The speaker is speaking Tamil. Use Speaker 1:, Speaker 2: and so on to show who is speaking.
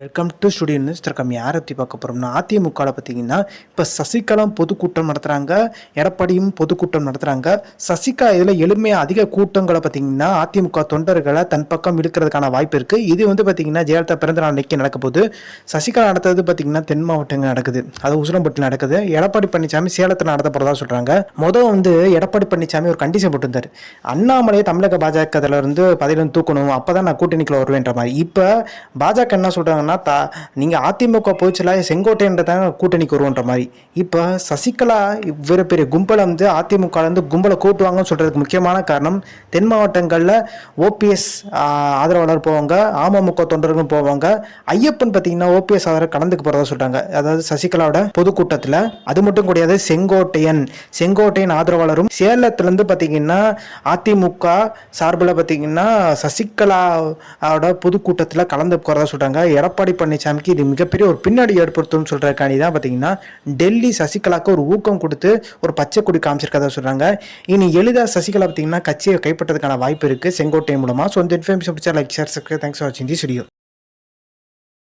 Speaker 1: வெல்கம் டு ஸ்டுடியோ நியூஸ் திறக்கம் யாரை பற்றி பார்க்க போகிறோம்னா அதிமுகவில் பார்த்தீங்கன்னா இப்போ சசிகலாம் பொதுக்கூட்டம் நடத்துகிறாங்க எடப்பாடியும் பொதுக்கூட்டம் நடத்துகிறாங்க சசிகலா இதில் எளிமையாக அதிக கூட்டங்களை பார்த்தீங்கன்னா அதிமுக தொண்டர்களை தன் பக்கம் இழுக்கிறதுக்கான வாய்ப்பு இருக்குது இது வந்து பார்த்தீங்கன்னா ஜெயலலிதா பிறந்த நாள் நிற்க நடக்க போது சசிகலா நடத்துறது பார்த்தீங்கன்னா தென் மாவட்டங்கள் நடக்குது. அது உசிலம்பட்டில் நடக்குது. எடப்பாடி பழனிசாமி சேலத்தில் நடத்த போகிறதா சொல்கிறாங்க மொதல் வந்து எடப்பாடி பழனிசாமி ஒரு கண்டிஷன் போட்டிருந்தார். அண்ணாமலையை தமிழக பாஜக இருந்து பதவியிலிருந்து தூக்கணும். அப்போ தான் நான் கூட்டணிக்குள்ள வருவேன்ற மாதிரி. இப்போ பாஜக என்ன என்னன்னா தா நீங்கள் அதிமுக போச்சுல செங்கோட்டைன்றதாங்க கூட்டணிக்கு வருவோன்ற மாதிரி. இப்போ சசிகலா இவ்வளோ பெரிய கும்பலை வந்து அதிமுகலேருந்து கும்பலை கூட்டுவாங்கன்னு சொல்கிறதுக்கு முக்கியமான காரணம் தென் மாவட்டங்களில் ஓபிஎஸ் ஆதரவாளர் போவாங்க அமமுக தொண்டர்களும் போவாங்க. ஐயப்பன் பார்த்தீங்கன்னா ஓபிஎஸ் ஆதரவு கலந்துக்க போகிறதா சொல்கிறாங்க அதாவது சசிகலாவோட பொதுக்கூட்டத்தில். அது மட்டும் கிடையாது செங்கோட்டையன். செங்கோட்டையன் ஆதரவாளரும் சேலத்துலேருந்து பார்த்தீங்கன்னா அதிமுக சார்பில் பார்த்தீங்கன்னா சசிகலாவோட பொதுக்கூட்டத்தில் கலந்து போகிறதா சொல்கிறாங்க எடப்பாடி பழனிசாமிக்கு இது மிகப்பெரிய ஒரு பின்னாடி ஏற்படுத்தும்னு சொல்கிறக்காண்டி தான் பார்த்தீங்கன்னா டெல்லி சசிகலாவுக்கு ஒரு ஊக்கம் கொடுத்து ஒரு பச்சை கொடி காமிச்சிருக்கதா சொல்கிறாங்க இனி எளிதாக சசிகலா பார்த்தீங்கன்னா கட்சியை கைப்பற்றதுக்கான வாய்ப்பு இருக்குது செங்கோட்டை மூலமாக ஸோ இந்த இன்ஃபர்மேஷன் பிடிச்சா like share subscribe thanks for வாட்சிங் தி ஸ்டுடியோ